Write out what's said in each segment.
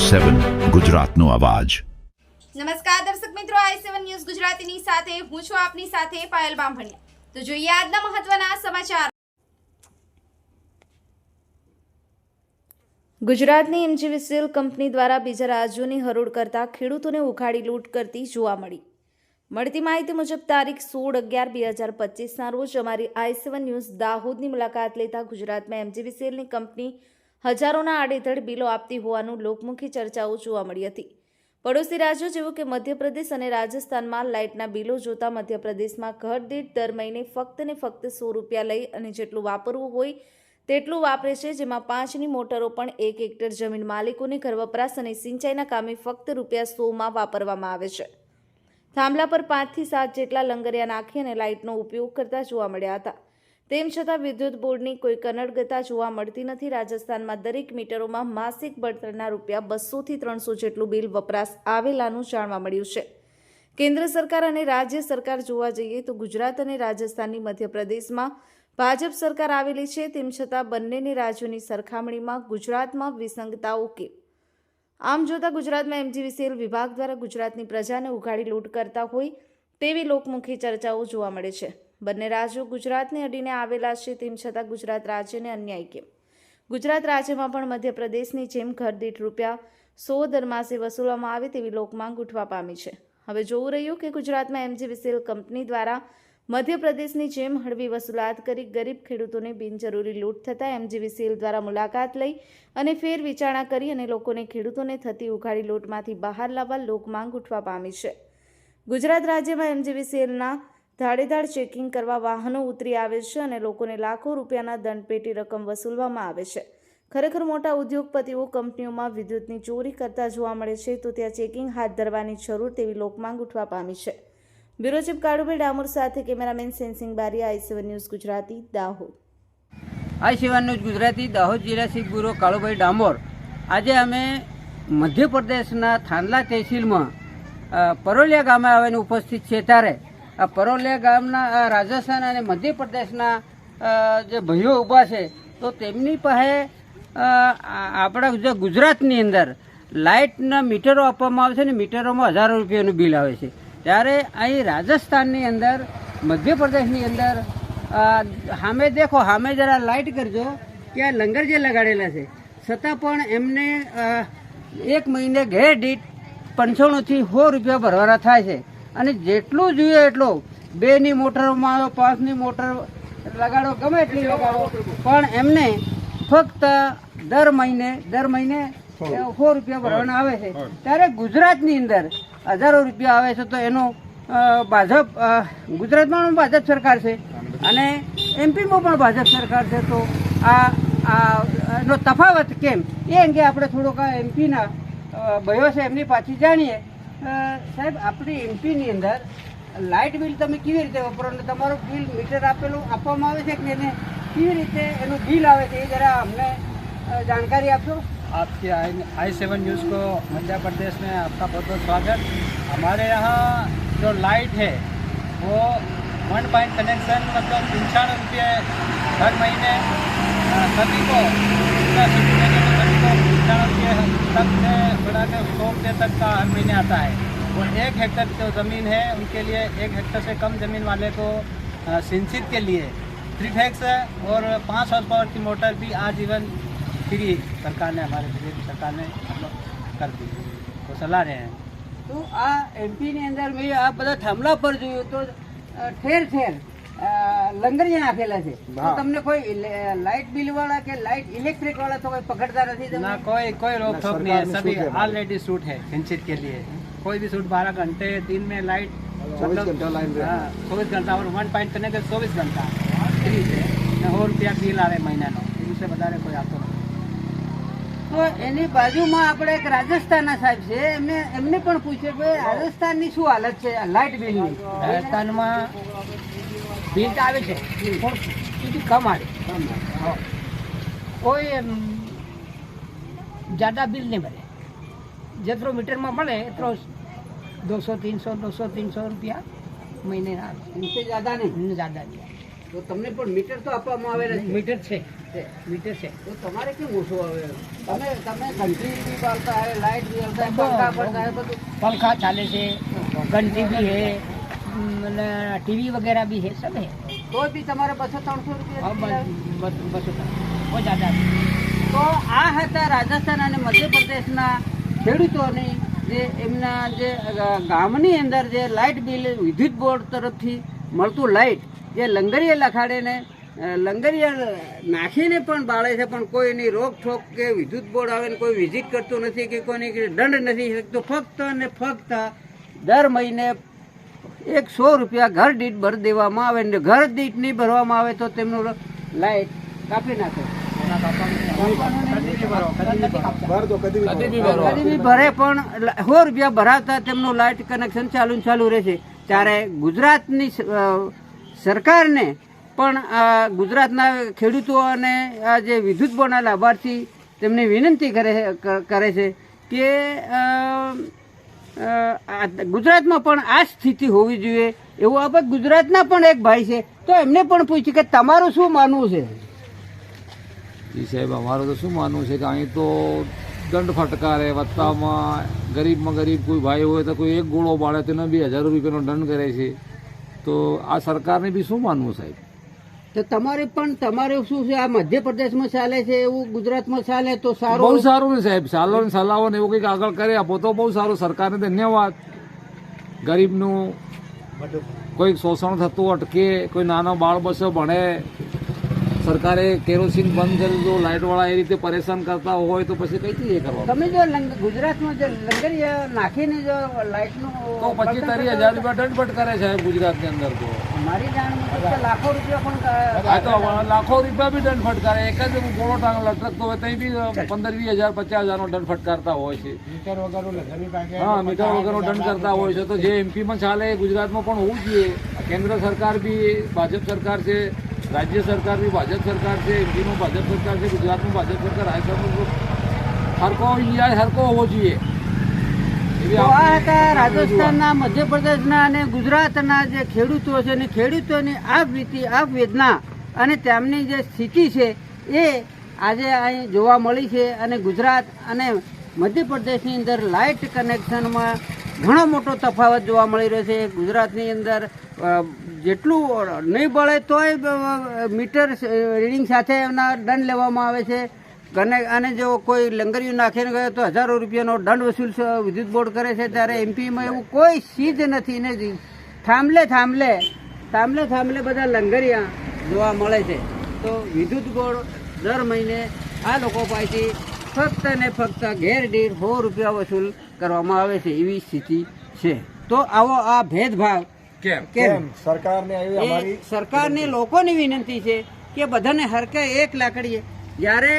સેવન ગુજરાતનો અવાજ. નમસ્કાર દર્શક મિત્રો આઈ સેવન ન્યૂઝ ગુજરાતીની સાથે હું છું આપની સાથે પાયલ બામભણિયા. તો જોઈએ આજના મહત્વના સમાચાર. ગુજરાતની એમજીવીસીએલ કંપની દ્વારા બીજા રાજ્યોની હરોળ કરતા ખેડૂતોને ઉખાડી લૂંટ કરતી જોવા મળી. મળતી માહિતી મુજબ તારીખ સોળ અગિયાર બે હજાર પચીસના રોજ અમારી આઈ સેવન ન્યૂઝ દાહોદની મુલાકાત લેતા ગુજરાતમાં એમજીવીસીએલની કંપની હજારોના આડેધડ બિલો આપતી હોવાનું લોકમુખી ચર્ચાઓ જોવા મળી હતી. પડોશી રાજ્યો જેવું કે મધ્યપ્રદેશ અને રાજસ્થાનમાં લાઇટના બિલો જોતા મધ્યપ્રદેશમાં ઘર દીઠ દર મહિને ફક્ત ને ફક્ત સો રૂપિયા લઈ અને જેટલું વાપરવું હોય તેટલું વાપરે છે, જેમાં પાંચની મોટરો પણ એક હેક્ટર જમીન માલિકોને ઘર વપરાશ અને સિંચાઈના કામે ફક્ત રૂપિયા સોમાં વાપરવામાં આવે છે. થાંભલા પર પાંચથી સાત જેટલા લંગરિયા નાખી અને લાઇટનો ઉપયોગ કરતા જોવા મળ્યા હતા. તેમ છતાં વિદ્યુત બોર્ડની કોઈ કનડગતા જોવા મળતી નથી. રાજસ્થાનમાં દરેક મીટરોમાં માસિક બળતણના રૂપિયા બસોથી ત્રણસો જેટલું બિલ વપરાશ આવેલાનું જાણવા મળ્યું છે. કેન્દ્ર સરકાર અને રાજ્ય સરકાર જોવા જઈએ તો ગુજરાત અને રાજસ્થાનની મધ્યપ્રદેશમાં ભાજપ સરકાર આવેલી છે. તેમ છતાં બંનેને રાજ્યોની સરખામણીમાં ગુજરાતમાં વિસંગતાઓ કે આમ જોતાં ગુજરાતમાં એમજીવીસીએલ વિભાગ દ્વારા ગુજરાતની પ્રજાને ઉઘાડી લૂંટ કરતા હોય તેવી લોકમુખી ચર્ચાઓ જોવા મળે છે. બંને રાજ્યો ગુજરાતને અડીને આવેલા છે, તેમ છતાં ગુજરાત રાજ્યને અન્યાય કેમ? ગુજરાત રાજ્યમાં પણ મધ્યપ્રદેશની જેમ ઘરદીઠ રૂપિયા સો દરમાસે વસૂલવામાં આવે તેવી લોકમાંગ ઉઠવા પામી છે. હવે જોવું રહ્યું કે ગુજરાતમાં એમજીવીસીએલ કંપની દ્વારા મધ્યપ્રદેશની જેમ હળવી વસૂલાત કરી ગરીબ ખેડૂતોને બિનજરૂરી લૂંટ થતાં એમજીવીસીએલ દ્વારા મુલાકાત લઈ અને ફેર વિચારણા કરી અને લોકોને ખેડૂતોને થતી ઉઘાડી લૂંટમાંથી બહાર લાવવા લોકમાંગ ઉઠવા પામી છે. ગુજરાત રાજ્યમાં એમજીવીસીએલના ધાડેધાડ ચેકિંગ કરવા વાહનો ઉતરી આવે છે અને લોકોને લાખો રૂપિયાના દંડપેટી રકમ વસૂલવામાં આવે છે. ખરેખર મોટા ઉદ્યોગપતિઓ કંપનીઓમાં વિદ્યુતની ચોરી કરતા જોવા મળે છે તો ત્યાં ચેકિંગ હાથ ધરવાની જરૂર તેવી લોકમાંગ ઉઠવા પામી છે. બ્યુરો કાળુભાઈ ડામોર સાથે કેમેરામેન સેન્સિંગ બારી I seven news Gujarati, Dahod. I seven news Gujarati, Dahod જિલ્લા શીખ બ્યુરો કાળુભાઈ ડામોર. આજે અમે મધ્યપ્રદેશના થાનલા તહેસીલમાં પરોલિયા ગામે આવીને ઉપસ્થિત છે ત્યારે આ પરોલિયા ગામના, આ રાજસ્થાન અને મધ્યપ્રદેશના જે ભાઈઓ ઊભા છે, તો તેમની પાસે આપણા જે ગુજરાતની અંદર લાઇટના મીટરો આપવામાં આવે છે ને મીટરોમાં હજારો રૂપિયાનું બિલ આવે છે. ત્યારે અહીં રાજસ્થાનની અંદર, મધ્યપ્રદેશની અંદર સામે દેખો, સામે જરા લાઇટ કરજો ત્યાં લંગર જે લગાડેલા છે. છતાં પણ એમને એક મહિને ઘેર દીઠ પંચાણુંથી સો રૂપિયા ભરવાના થાય છે. અને જેટલું જોઈએ એટલું. બેની મોટરમાં પાંચની મોટર લગાડો ગમે એટલી લગાડો. પણ એમને ફક્ત દર મહિને દર મહિને સો રૂપિયા ભરવાના આવે છે. ત્યારે ગુજરાતની અંદર હજારો રૂપિયા આવે છે તો એનો ભાજપ ગુજરાતમાં પણ ભાજપ સરકાર છે. અને એમપીમાં પણ ભાજપ સરકાર છે. તો આ આ એનો તફાવત કેમ? એ અંગે આપણે થોડોક એમપીના ભયો છે. એમની પાછી જાણીએ. સાહેબ આપણી એમપીની અંદર લાઇટ બિલ તમે કેવી રીતે વાપરો અને તમારું બિલ મીટર આપેલું આપવામાં આવે છે કે એને કેવી રીતે એનું બિલ આવે છે એ જરા અમને અ, જાણકારી આપશો आपके आई आई सेवन न्यूज़ को मध्य प्रदेश में आपका बहुत बहुत स्वागत हमारे यहाँ जो लाइट है वो वन पॉइंट कनेक्शन मतलब पंचानवे रुपये हर महीने अ, सभी को जितना सिटी देने में सभी को पंचानवे रुपये तक से बढ़ा के सौ रुपये तक का हर महीने आता है और एक हेक्टर जो ज़मीन है उनके लिए एक हेक्टर से कम ज़मीन वाले को अ, सिंचित के लिए थ्री फैक्स और पाँच हॉर्स पावर की मोटर भी आजीवन फ्री सरकार ने हमारे बीजेपी सरकार ने मतलब कर दी तो चला रहे हैं તો આ એમપીની અંદર મેં આ બધા થાંભલા પર જોયું તો અ, ઠેર ઠેર અ, લંગરિયા નાખેલા છે તો તમને કોઈ ઇલે- લાઇટ બિલ વાળા કે લાઇટ ઇલેક્ટ્રિક વાળા તો કોઈ पकड़ता નથી ना તમને कोई कोई रोक टोक नहीं है सभी ऑलरेडी सूट है सिंचित के लिए कोई भी सूट बारह घंटे दिन में लाइट चौबीस घंटा लाइन चौबीस घंटा और वन पॉइंट करने के चौबीस घंटा फ्री से ने सौ रुपया बिल आ रहे महीना नो इनसे बता रहे कोई आपको नहीं તો એની બાજુમાં આપણે એક રાજસ્થાનના સાહેબ છે એમને એમને પણ પૂછ્યું કે રાજસ્થાનની શું હાલત છે લાઇટ બિલની રાજસ્થાનમાં ભીડ આવે છે. પણ કમ આવે કોઈ જાદા બિલ નહીં બને જેટલો મીટરમાં મળે એટલો દોસો તીનસો દોસો તીનસો રૂપિયા મહિને આવે. જાદા નહીં. જાદા નહીં. તો તમને પણ મીટર તો આપવામાં આવે મીટર છે. મીટર છે. તો તમારે કેમ ઓછું આવે? તમે તમે ઘંટી બી પાલતા આવે લાઇટ બી આવતા પંખા પડતા બધું. પંખા ચાલે છે ઘંટી બી હે. टीवी वगैरह भी है सब है તો બી તમારે બસો ત્રણસો और રૂપિયા बस बस बस बहुत ज़्यादा તો આ હતા રાજસ્થાન અને મધ્યપ્રદેશના ખેડૂતોની જે એમના જે અ, ગામની અંદર જે લાઇટ બિલ વિદ્યુત બોર્ડ તરફથી મળતું લાઇટ જે લંગરિયા લખાડીને અ, લંગરિયા નાખીને પણ બાળે છે પણ કોઈની રોકઠોક કે વિદ્યુત બોર્ડ આવે ને કોઈ વિઝિટ કરતું નથી કે કોઈની કે દંડ નથી શકતો ફક્ત ને ફક્ત દર મહિને એક સો રૂપિયા ઘર દીઠ ભરી દેવામાં આવે ને ઘર દીઠ નહીં ભરવામાં આવે તો તેમનું લાઈટ કાપી નાખે. ભરે પણ સો રૂપિયા ભરાતા તેમનું લાઇટ કનેક્શન ચાલુ ચાલુ રહેશે. ત્યારે ગુજરાતની સરકારને પણ આ ગુજરાતના ખેડૂતો અને આ જે વિદ્યુત બોર્ડના લાભાર્થી તેમની વિનંતી કરે કરે છે કે ગુજરાતમાં પણ આ સ્થિતિ હોવી જોઈએ. એવું આપણે ગુજરાતના પણ એક ભાઈ છે. તો એમને પણ પૂછ્યું કે તમારું શું માનવું છે? જી સાહેબ, અમારું તો શું માનવું છે કે અહીં તો દંડ ફટકારે, વત્તામાં ગરીબમાં ગરીબ કોઈ ભાઈ હોય તો કોઈ એક ગોળો બાળે તેને બી હજારો રૂપિયાનો દંડ કરે છે. તો આ સરકારને બી શું માનવું સાહેબ? તો તમારે પણ તમારે શું છે આ મધ્યપ્રદેશમાં ચાલે છે એવું ગુજરાતમાં ચાલે તો બહુ સારું સારું ને સાહેબ. સાલો ને સલાહો ને એવું કંઈક આગળ કરે આપો તો બહુ સારું. સરકારને ધન્યવાદ. ગરીબનું કોઈ શોષણ થતું અટકે કોઈ નાનો બાળ બસો ભણે સરકારે કેરોસીન બંધ કરી દો લાઇટવાળા એ રીતે પરેશાન કરતા હોય તો પછી કઈ રીતે કરવા તમે જો ગુજરાતમાં જો લંગર નાખીને જો લાઇટનું તો પચીસ ત્રીસ હજાર રૂપિયા દંડ ફટકારે ગુજરાત ગુજરાતની અંદર તો. મારી જાણ લાખો રૂપિયા પણ આ તો લાખો રૂપિયા બી દંડ ફટકારે એક જ ગોળો ટાંગ લટકતો હોય ત્યાં બી પંદર વીસ હજાર પચાસ હજારનો દંડ ફટકારતા હોય છે. હા મીટર વગરનો દંડ કરતા હોય છે. તો જે એમપીમાં ચાલે એ ગુજરાતમાં પણ હોવું જોઈએ. કેન્દ્ર સરકાર બી ભાજપ સરકાર છે. રાજ્ય સરકાર બી ભાજપ સરકાર છે એમપીનું ભાજપ સરકાર છે ગુજરાતનું ભાજપ સરકાર રાજસ્થાનમાં હરકો ઇન્ડિયા હરકો હોવો જોઈએ. આ હતા રાજસ્થાનના મધ્યપ્રદેશના અને ગુજરાતના જે ખેડૂતો છે અને ખેડૂતોની આ વીતી આ વેદના અને તેમની જે સ્થિતિ છે એ આજે અહીં જોવા મળી છે અને ગુજરાત અને મધ્યપ્રદેશની અંદર લાઇટ કનેક્શનમાં ઘણો મોટો તફાવત જોવા મળી રહ્યો છે. ગુજરાતની અંદર જેટલું નહીં બળે તોય મીટર રીડિંગ સાથે એમના દંડ લેવામાં આવે છે. અને અને જો કોઈ લંગરિયું નાખીને ગયો તો હજારો રૂપિયાનો દંડ વસૂલ વિદ્યુત બોર્ડ કરે છે. ત્યારે એમપીમાં એવું કોઈ સીધ નથી. ને થાંભલે થાંભલે થાંભલે થાંભલે બધા લંગરિયા જોવા મળે છે. તો વિદ્યુત બોર્ડ દર મહિને આ લોકો પાસેથી ફક્ત ને ફક્ત દીઠ સો રૂપિયા વસૂલ કરવામાં આવે છે. એવી સ્થિતિ છે. તો આવો આ ભેદભાવ કેમ? કેમ? સરકારને આવી અમારી સરકારની લોકોની વિનંતી છે કે બધાને હરકે એક લાકડીએ. જ્યારે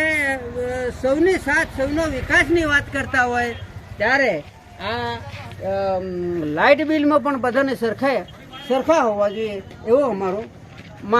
સૌની સાથ સૌનો વિકાસની વાત કરતા હોય ત્યારે આ લાઇટ બિલમાં પણ બધાને સરખા સરખા હોવા જોઈએ એવો અમારો માન